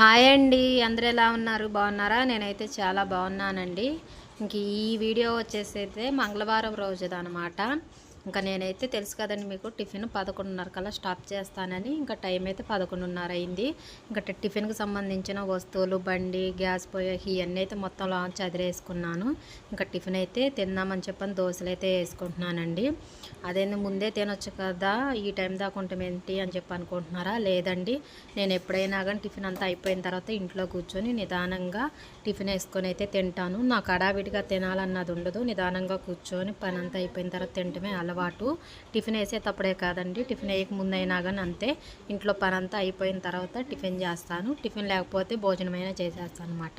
Hi అండి అందరు ఎలా ఉన్నారు? బాగున్నారా? నేనైతే చాలా బాగున్నానండి. ఇంక ఈ వీడియో వచ్చేసి అయితే మంగళవారం రోజుది అనమాట ఇంకా నేనైతే తెలుసు కదండి మీకు టిఫిన్ పదకొండున్నర కల్లా స్టాప్ చేస్తానని ఇంకా టైం అయితే పదకొండున్నర అయింది ఇంకా టిఫిన్కి సంబంధించిన వస్తువులు బండి గ్యాస్ పొయ్యి ఇవన్నీ అయితే మొత్తం లాంచ్ అదిరేసుకున్నాను. ఇంకా టిఫిన్ అయితే తిందామని చెప్పని దోశలు అయితే వేసుకుంటున్నానండి. అదేంది ముందే తినొచ్చు కదా ఈ టైం దాకా ఉంటాం ఏంటి అని చెప్పి అనుకుంటున్నారా? లేదండి. నేను ఎప్పుడైనా కానీ టిఫిన్ అంతా అయిపోయిన తర్వాత ఇంట్లో కూర్చొని నిదానంగా టిఫిన్ వేసుకొని అయితే తింటాను. నాకు అడావిడిగా తినాలన్నది ఉండదు. నిదానంగా కూర్చొని పని అంతా అయిపోయిన తర్వాత తింటమే అలవాటు. టిఫిన్ వేసేటప్పుడే కాదండి టిఫిన్ వేయక ముందైనా కానీ అంతే. ఇంట్లో పని అంతా అయిపోయిన తర్వాత టిఫిన్ చేస్తాను. టిఫిన్ లేకపోతే భోజనమైనా చేసేస్తాను అనమాట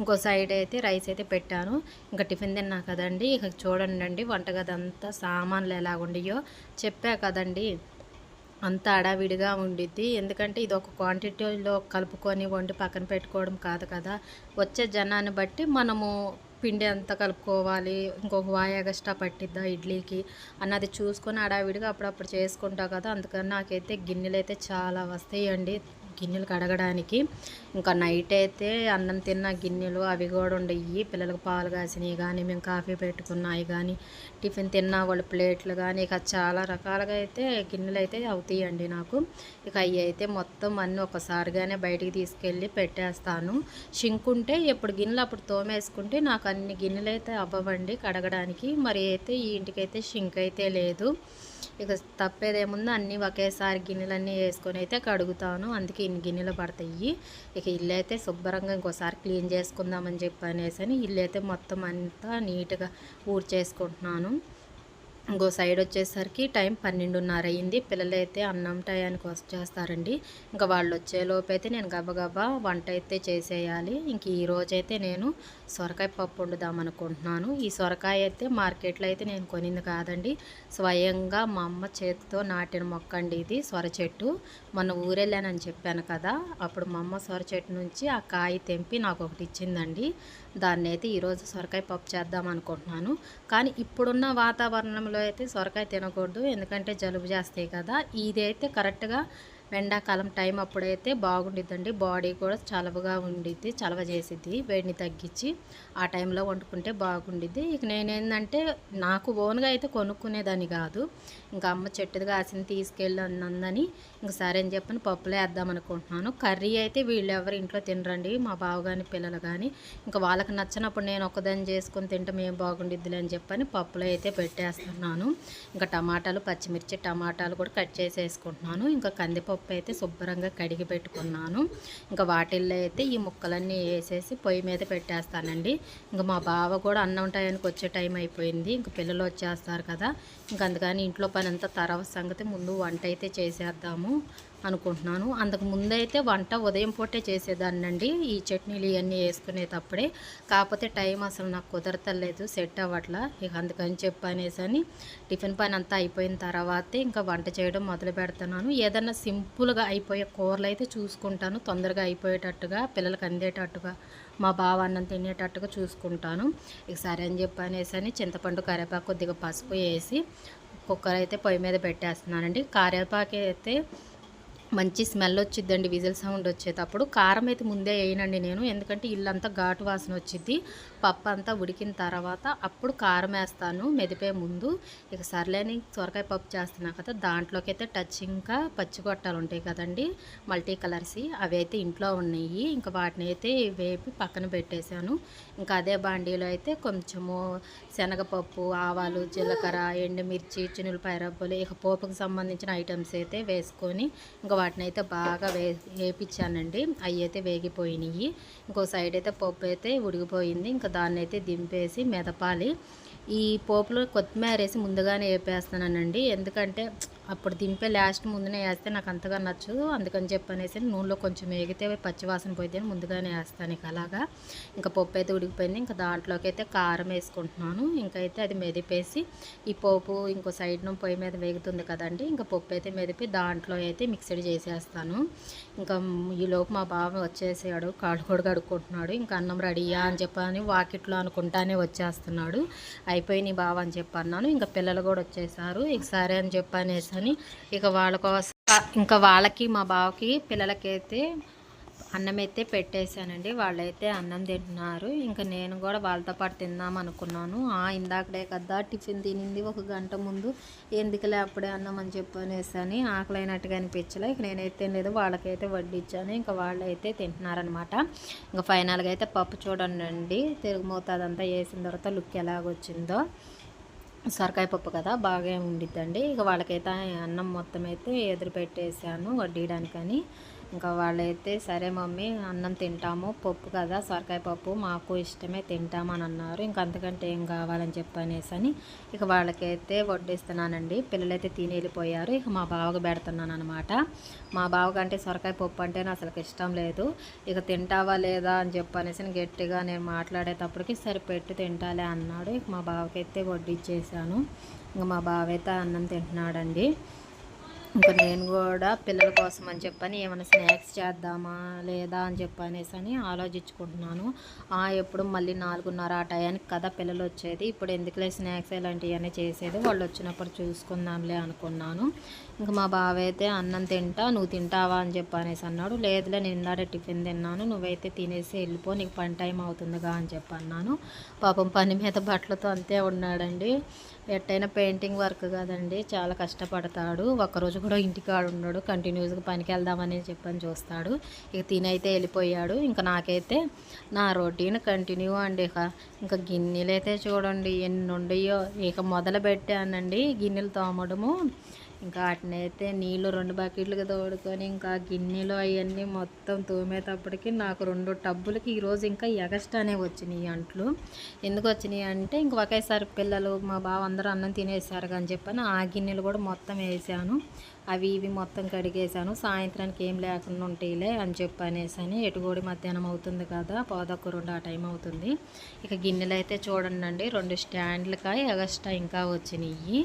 ఇంకో సైడ్ అయితే రైస్ అయితే పెట్టాను. ఇంకా టిఫిన్ తిన్నా కదండి ఇక చూడండి అండి వంటగది అంతా సామాన్లు ఎలాగుండియో చెప్పా కదండి అంత అడావిడిగా ఉండిద్ది. ఎందుకంటే ఇది ఒక క్వాంటిటీలో కలుపుకొని వండి పక్కన పెట్టుకోవడం కాదు కదా. వచ్చే జనాన్ని బట్టి మనము పిండి ఎంత కలుపుకోవాలి. ఇంకొక వాయి ఎగస్ట్రా పట్టిద్దా ఇడ్లీకి అన్నది చూసుకొని అడావిడిగా అప్పుడప్పుడు చేసుకుంటా కదా అందుకని నాకైతే గిన్నెలు అయితే చాలా వస్తాయండి. గిన్నెలు కడగడానికి. ఇంకా నైట్ అయితే అన్నం తిన్న గిన్నెలు అవి కూడా ఉండయి. పిల్లలకు పాలు కాసినవి కానీ మేము కాఫీ పెట్టుకున్నాయి కానీ టిఫిన్ తిన్న వాళ్ళ ప్లేట్లు కానీ ఇక చాలా రకాలుగా అయితే గిన్నెలు అయితే అవుతాయండి నాకు. ఇక అవి అయితే మొత్తం అన్నీ ఒకసారిగానే బయటికి తీసుకెళ్ళి పెట్టేస్తాను. షింక్ ఉంటే ఎప్పుడు గిన్నెలు అప్పుడు తోమేసుకుంటే నాకు అన్ని గిన్నెలు అయితే అవ్వవండి కడగడానికి. మరి అయితే ఈ ఇంటికైతే షింక్ అయితే లేదు. ఇక తప్పేదేముందో అన్నీ ఒకేసారి గిన్నెలన్నీ వేసుకొని అయితే కడుగుతాను. అందుకే ఇన్ని గిన్నెలు పడతాయి. ఇక ఇల్లు అయితే శుభ్రంగా ఇంకోసారి క్లీన్ చేసుకుందామని చెప్పి అనేసి అని ఇల్లు అయితే మొత్తం అంతా నీట్గా ఊడ్చేసుకుంటున్నాను. ఇంకో సైడ్ వచ్చేసరికి టైం పన్నెండున్నర అయింది పిల్లలు అయితే అన్నం టయానికి వచ్చేస్తారండి ఇంకా వాళ్ళు వచ్చేలోపు అయితే నేను గబగబా వంట అయితే చేసేయాలి. ఇంక ఈ రోజైతే నేను సొరకాయ పప్పు వండుదాం అనుకుంటున్నాను. ఈ సొరకాయ అయితే మార్కెట్లో అయితే నేను కొనింది కాదండి. స్వయంగా మా అమ్మ చేతితో నాటిన మొక్క అండి ఇది సొర చెట్టు. మొన్న ఊరెళ్ళానని చెప్పాను కదా అప్పుడు మా అమ్మ సొర చెట్టు నుంచి ఆ కాయ తెంపి నాకు ఒకటి ఇచ్చిందండి. దాన్ని అయితే ఈరోజు సొరకాయ పప్పు చేద్దాం అనుకుంటున్నాను. కానీ ఇప్పుడున్న వాతావరణంలో అయితే సొరకాయ తినకూడదు. ఎందుకంటే జలుబు చేస్తాయి కదా. ఇదైతే కరెక్ట్గా ఎండాకాలం టైం అప్పుడైతే బాగుండిద్దండి. బాడీ కూడా చలవగా ఉండిద్ది చలవ చేసిద్ది వేడిని తగ్గించి ఆ టైంలో వండుకుంటే బాగుండిద్ది. ఇక నేనేందంటే నాకు ఓన్గా అయితే కొనుక్కునేదాన్ని కాదు. ఇంకా అమ్మ చెట్టుది కాసింది తీసుకెళ్ళి అన్నందని ఇంక సరే అని చెప్పని పప్పులే వేద్దాం అనుకుంటున్నాను. కర్రీ అయితే వీళ్ళు ఎవరు ఇంట్లో తినరండి మా బావ కానీ పిల్లలు కానీ ఇంకా వాళ్ళకి నచ్చినప్పుడు నేను ఒకదాన్ని చేసుకొని తింటే మేము బాగుండిద్దిలే అని చెప్పని పప్పులో అయితే పెట్టేస్తున్నాను. ఇంకా టమాటాలు పచ్చిమిర్చి టమాటాలు కూడా కట్ చేసేసుకుంటున్నాను. ఇంకా కందిపప్పు అయితే శుభ్రంగా కడిగి పెట్టుకున్నాను. ఇంకా వాటిల్లో అయితే ఈ ముక్కలన్నీ వేసేసి పొయ్యి మీద పెట్టేస్తానండి. ఇంకా మా బావ కూడా అన్నం టైంకి వచ్చే టైం అయిపోయింది. ఇంకా పిల్లలు వచ్చేస్తారు కదా. ఇంకా అందుకని ఇంట్లో పని అంతా తర్వాత సంగతి ముందు వంట అయితే చేసేద్దాము. అనుకుంటున్నాను. అంతకు ముందైతే వంట ఉదయం పూటే చేసేదాన్నండి. ఈ చట్నీలు ఇవన్నీ వేసుకునేటప్పుడే. కాకపోతే టైం అసలు నాకు కుదరతలేదు సెట్ అవ్వట్లా. ఇక అందుకని చెప్పనేసి అని టిఫిన్ పని అంతా అయిపోయిన తర్వాతే ఇంకా వంట చేయడం మొదలు పెడుతున్నాను. ఏదన్నా సింపుల్గా అయిపోయే కూరలు అయితే చూసుకుంటాను. తొందరగా అయిపోయేటట్టుగా పిల్లలకు అందేటట్టుగా మా బావ అన్నం తినేటట్టుగా చూసుకుంటాను. ఇక సరే అని చెప్పనేసి అని చింతపండు కరివేపాకు కొద్దిగా పసుపు వేసి కుక్కర్ అయితే పొయ్యి మీద పెట్టేస్తున్నానండి. కరివేపాకు అయితే మంచి స్మెల్ వచ్చిద్దండి విజిల్ సౌండ్ వచ్చేటప్పుడు. కారం అయితే ముందే వేయనండి నేను ఎందుకంటే ఇల్లంతా ఘాటు వాసన వచ్చింది పప్పు అంతా ఉడికిన తర్వాత అప్పుడు కారం వేస్తాను మెదిపే ముందు. ఇక సర్లేని సొరకాయ పప్పు చేస్తున్నా కదా దాంట్లోకి అయితే టచ్ ఇంకా పచ్చిగొట్టాలు ఉంటాయి కదండి మల్టీ కలర్స్ అవి అయితే ఇంట్లో ఉన్నాయి ఇంకా వాటిని అయితే వేపి పక్కన పెట్టేశాను. ఇంకా అదే బాండీలో అయితే కొంచెము శనగపప్పు ఆవాలు జీలకర్ర ఎండుమిర్చి చినులపాయ రబ్బలు ఇక పోపుకు సంబంధించిన ఐటమ్స్ అయితే వేసుకొని ఇంకా వాటిని అయితే బాగా వే వేపించానండి అవి అయితే వేగిపోయినాయి ఇంకో సైడ్ అయితే పప్పు అయితే ఉడికిపోయింది ఇంకా దాన్ని అయితే దింపేసి మెదపాలి. ఈ పోపులో కొత్తిమీర వేసి ముందుగానే వేపేస్తానండి ఎందుకంటే అప్పుడు దింపే లాస్ట్ ముందునే వేస్తే నాకు అంతగా నచ్చదు. అందుకని చెప్పనేసి నూనెలో కొంచెం వేగితే పచ్చివాసన పోయితే ముందుగానే వేస్తాను ఇక అలాగా. ఇంకా పప్పు అయితే ఉడికిపోయింది. ఇంకా దాంట్లోకి అయితే కారం వేసుకుంటున్నాను. ఇంకైతే అది మెదిపేసి ఈ పోపు ఇంకో సైడ్ పొయ్యి మీద వేగుతుంది కదండి. ఇంకా పప్పు అయితే మెదిపి దాంట్లో అయితే మిక్సడ్ చేసేస్తాను. ఇంకా ఈలోపు మా బావ వచ్చేసాడు. కాళ్ళు కూడా కడుక్కుంటున్నాడు. ఇంకా అన్నం రెడీయా అని చెప్పని వాకిట్లో అనుకుంటానే వచ్చేస్తున్నాడు. అయిపోయినాయి బావ అని చెప్పి అన్నాను. ఇంకా పిల్లలు కూడా వచ్చేసారు. ఇక సరే అని చెప్పనేసి అని ఇక వాళ్ళ కోసం ఇంకా వాళ్ళకి మా బావకి పిల్లలకైతే అన్నం అయితే పెట్టేశానండి. వాళ్ళైతే అన్నం తింటున్నారు. ఇంకా నేను కూడా వాళ్ళతో పాటు తిందాం అనుకున్నాను. ఆ ఇందాకడే కదా టిఫిన్ తినింది ఒక గంట ముందు. ఎందుకులే అప్పుడే అన్నం అని చెప్పనేసి ఆకలైనట్టుగా అనిపించలే. ఇక నేనైతే లేదు వాళ్ళకైతే వడ్డించాను ఇంకా వాళ్ళైతే తింటున్నారనమాట ఇంకా ఫైనల్గా అయితే పప్పు చూడండి తిరుగుమూత అదంతా వేసిన తర్వాత లుక్ ఎలాగొచ్చిందో. సొరకాయ పప్పు కదా బాగా ఉండిద్దండి. ఇక వాళ్ళకైతే అన్నం మొత్తం అయితే ఎదురు పెట్టేసాను వడ్డీయడానికని. ఇంకా వాళ్ళైతే సరే మమ్మీ అన్నం తింటాము పప్పు కదా సొరకాయ పప్పు మాకు ఇష్టమే తింటామని అన్నారు. ఇంకా అంతకంటే ఏం కావాలని చెప్పనేసి అని ఇక వాళ్ళకైతే వడ్డిస్తున్నానండి. పిల్లలైతే తిని వెళ్ళిపోయారు. ఇక మా బావకు పెడుతున్నాను అనమాట మా బావకంటే సొరకాయ పప్పు అంటే అసలు ఇష్టం లేదు. ఇక తింటావా లేదా అని చెప్పనేసి గట్టిగా నేను మాట్లాడేటప్పటికి సరిపెట్టి తింటాలే అన్నాడు. ఇక మా బావకైతే వడ్డిచ్చేసాను. ఇంకా మా బావ అయితే అన్నం తింటున్నాడండి. ఇంకా నేను కూడా పిల్లల కోసం అని చెప్పని ఏమైనా స్నాక్స్ చేద్దామా లేదా అని చెప్పనేసి అని ఆలోచించుకుంటున్నాను. ఎప్పుడు మళ్ళీ నాలుగున్నర ఆ టయానికి కదా పిల్లలు వచ్చేది. ఇప్పుడు ఎందుకులే స్నాక్స్ ఇలాంటివన్నీ చేసేది? వాళ్ళు వచ్చినప్పుడు చూసుకుందాంలే అనుకున్నాను. ఇంకా మా బావ అయితే అన్నం తింటా నువ్వు తింటావా అని చెప్పనేసి అన్నాడు. లేదులే నేను ఇందాడే టిఫిన్ తిన్నాను. నువ్వైతే తినేసి వెళ్ళిపో నీకు పని టైం అవుతుందిగా అని చెప్పి అన్నాను పాపం పని మీద బట్టలతో అంతే ఉన్నాడండి. ఎట్టయినా పెయింటింగ్ వర్క్ కదండి చాలా కష్టపడతాడు. ఒకరోజు కూడా ఇంటికాడు ఉన్నాడు కంటిన్యూస్గా పనికి వెళ్దామని చెప్పని చూస్తాడు. ఇక తినైతే వెళ్ళిపోయాడు. ఇంకా నాకైతే నా రొటీన్ కంటిన్యూ అండి ఇక. ఇంకా గిన్నెలు అయితే చూడండి ఎన్ని ఉండయో ఇక మొదలు పెట్టానండి గిన్నెలు తోమడము. ఇంకా వాటిని అయితే నీళ్ళు రెండు బకెట్లుగా తోడుకొని ఇంకా గిన్నెలు అవన్నీ మొత్తం తోమేటప్పటికి నాకు రెండు టబ్బులకి ఈరోజు ఇంకా ఎగస్ట్రానే వచ్చినాయి అంట్లు. ఎందుకు వచ్చినాయి అంటే ఇంక ఒకేసారి పిల్లలు మా బావ అందరూ అన్నం తినేసారు అని చెప్పని ఆ గిన్నెలు కూడా మొత్తం వేసాను. అవి ఇవి మొత్తం కడిగేసాను. సాయంత్రానికి ఏం లేకుండా ఉంటాయిలే అని చెప్పి అనేసి అని ఎటుగోడి మధ్యాహ్నం అవుతుంది కదా పోదొక్క రెండు ఆ టైం అవుతుంది. ఇక గిన్నెలు అయితే చూడండి రెండు స్టాండ్లకాయ ఎగస్ట్రా ఇంకా వచ్చినాయి.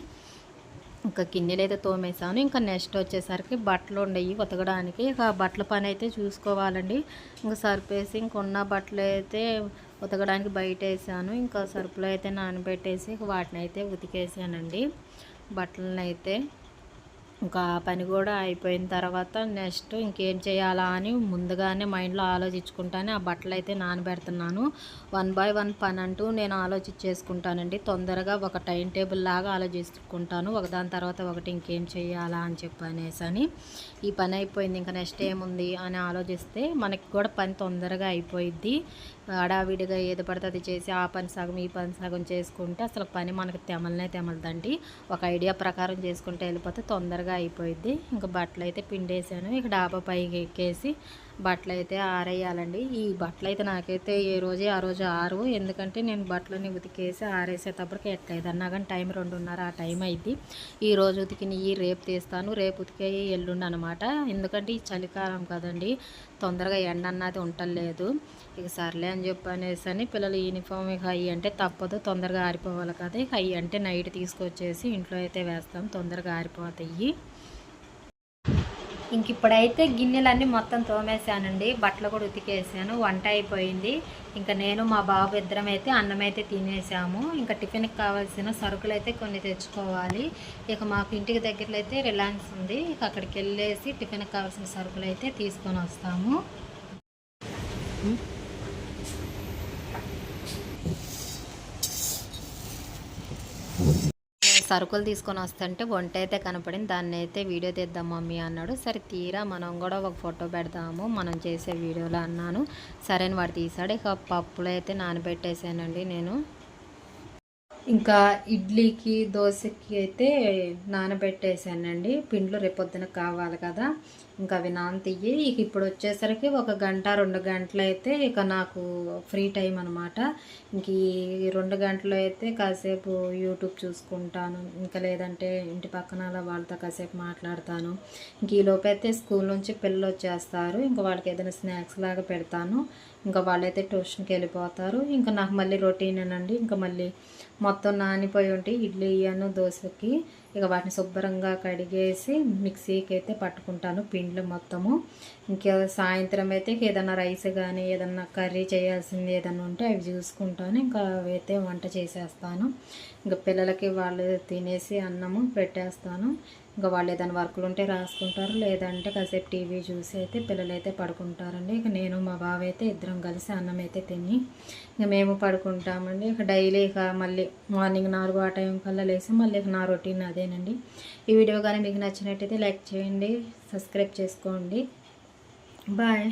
ఇంకా గిన్నెలు అయితే తోమేసాను ఇంకా నెక్స్ట్ వచ్చేసరికి బట్టలు ఉండయి ఉతకడానికి. ఇక బట్టల పని అయితే చూసుకోవాలండి. ఇంకా సరిపేసి ఇంకొన్న బట్టలు అయితే ఉతకడానికి బయట వేసాను ఇంకా సరుపులు అయితే నానబెట్టేసి వాటిని అయితే ఉతికేసానండి. బట్టలను అయితే ఇంకా పని కూడా అయిపోయిన తర్వాత నెక్స్ట్ ఇంకేం చేయాలా అని ముందుగానే మైండ్లో ఆలోచించుకుంటానే ఆ బట్టలు అయితే నానబెడుతున్నాను. వన్ బై వన్ పని అంటూ నేను ఆలోచించేసుకుంటానండి. తొందరగా ఒక టైం టేబుల్ లాగా ఆలోచించుకుంటాను ఒకదాని తర్వాత ఒకటి ఇంకేం చేయాలా అని చెప్పనేసి అని. ఈ పని అయిపోయింది. ఇంకా నెక్స్ట్ ఏముంది అని ఆలోచిస్తే మనకి కూడా పని తొందరగా అయిపోయిద్ది. హడావిడిగా ఏది పడితే అది చేసి ఆ పని సగం ఈ పని సగం చేసుకుంటే అసలు పని మనకు తెమలనే తెమలదండి. ఒక ఐడియా ప్రకారం చేసుకుంటే వెళ్ళిపోతే తొందరగా అయిపోయిద్ది. ఇంకా బట్టలు అయితే పిండేసాను. ఇక డాబా పైకి ఎక్కేసి బట్టలు అయితే ఆరేయాలండి. ఈ బట్టలు అయితే నాకైతే ఏ రోజే ఆ రోజు ఆరు ఎందుకంటే నేను బట్టలని ఉతికేసి ఆరేసేటప్పటికి ఎట్లయిదన్నా కానీ టైం రెండున్నర ఆ టైం అయింది ఈ రోజు ఉతికినవి రేపు తీస్తాను. రేపు ఉతికే ఎల్లుండి అనమాట ఎందుకంటే ఈ చలికాలం కదండి తొందరగా ఎండ అన్నది ఉండలేదు ఇక సర్లే అని చెప్పి అనేసి అని పిల్లలు యూనిఫామ్ ఇక అయ్యి అంటే తప్పదు తొందరగా ఆరిపోవాలి కదా. ఇక అయ్యి అంటే నైట్ తీసుకొచ్చేసి ఇంట్లో అయితే వేస్తాం తొందరగా ఆరిపోతాయి. ఇంక ఇప్పుడైతే గిన్నెలన్నీ మొత్తం తోమేసానండి బట్టలు కూడా ఉతికేసాను. వంట అయిపోయింది. ఇంకా నేను మా బాబు ఇద్దరం అయితే అన్నం అయితే తినేసాము. ఇంకా టిఫిన్కి కావాల్సిన సరుకులు అయితే కొన్ని తెచ్చుకోవాలి. ఇక మాకు ఇంటికి దగ్గరలో అయితే రిలయన్స్ ఉంది. ఇక అక్కడికి వెళ్ళేసి టిఫిన్కి కావాల్సిన సరుకులు అయితే తీసుకొని వస్తాము. సరుకులు తీసుకొని వస్తుంటే వంట అయితే కనపడింది. దాన్ని అయితే వీడియో తీద్దాం మమ్మీ అన్నాడు. సరే తీరా మనం కూడా ఒక ఫోటో పెడదాము మనం చేసే వీడియోలో అన్నాను. సరే అని వాడు తీసాడు. ఇక పప్పులు అయితే నానబెట్టేసానండి నేను. ఇంకా ఇడ్లీకి దోశకి అయితే నానబెట్టేసానండి పిండ్లు రేపొద్దున కావాలి కదా. ఇంకా అవి నానతీయి ఇక ఇప్పుడు వచ్చేసరికి ఒక గంట రెండు గంటలు అయితే ఇక నాకు ఫ్రీ టైం అనమాట ఇంక ఈ రెండు గంటలు అయితే కాసేపు యూట్యూబ్ చూసుకుంటాను. ఇంకా లేదంటే ఇంటి పక్కన వాళ్ళతో కాసేపు మాట్లాడతాను. ఇంక ఈ లోపైతే స్కూల్ నుంచి పిల్లలు వచ్చేస్తారు. ఇంకా వాళ్ళకి ఏదైనా స్నాక్స్ లాగా పెడతాను. ఇంకా వాళ్ళైతే ట్యూషన్కి వెళ్ళిపోతారు. ఇంకా నాకు మళ్ళీ రొటీన్ అండి ఇంకా మళ్ళీ మొత్తం నానిపోయి ఉంటే ఇడ్లీ ఇయ్యాను దోశకి ఇక వాటిని శుభ్రంగా కడిగేసి మిక్సీకి అయితే పట్టుకుంటాను పిండ్లు మొత్తము. ఇంకా సాయంత్రం అయితే ఏదైనా రైస్ కానీ ఏదన్నా కర్రీ చేయాల్సింది ఏదన్నా ఉంటే అవి చూసుకుంటాను. ఇంకా అయితే వంట చేసేస్తాను. ఇంకా పిల్లలకి వాళ్ళు తినేసి అన్నము పెట్టేస్తాను. ఇంకా వాళ్ళు ఏదైనా వర్కులు ఉంటే రాసుకుంటారు లేదంటే కాసేపు టీవీ చూసి అయితే పిల్లలు అయితే పడుకుంటారండి. ఇక నేను మా బావ అయితే ఇద్దరం కలిసి అన్నం అయితే తిని ఇక మేము పడుకుంటామండి. ఇక డైలీ ఇక మళ్ళీ మార్నింగ్ నాలుగు ఆ టైం కల్లా లేసి మళ్ళీ ఇక నా రొటీన్ అదేనండి. ఈ వీడియో కానీ మీకు నచ్చినట్టయితే లైక్ చేయండి సబ్స్క్రైబ్ చేసుకోండి. బాయ్.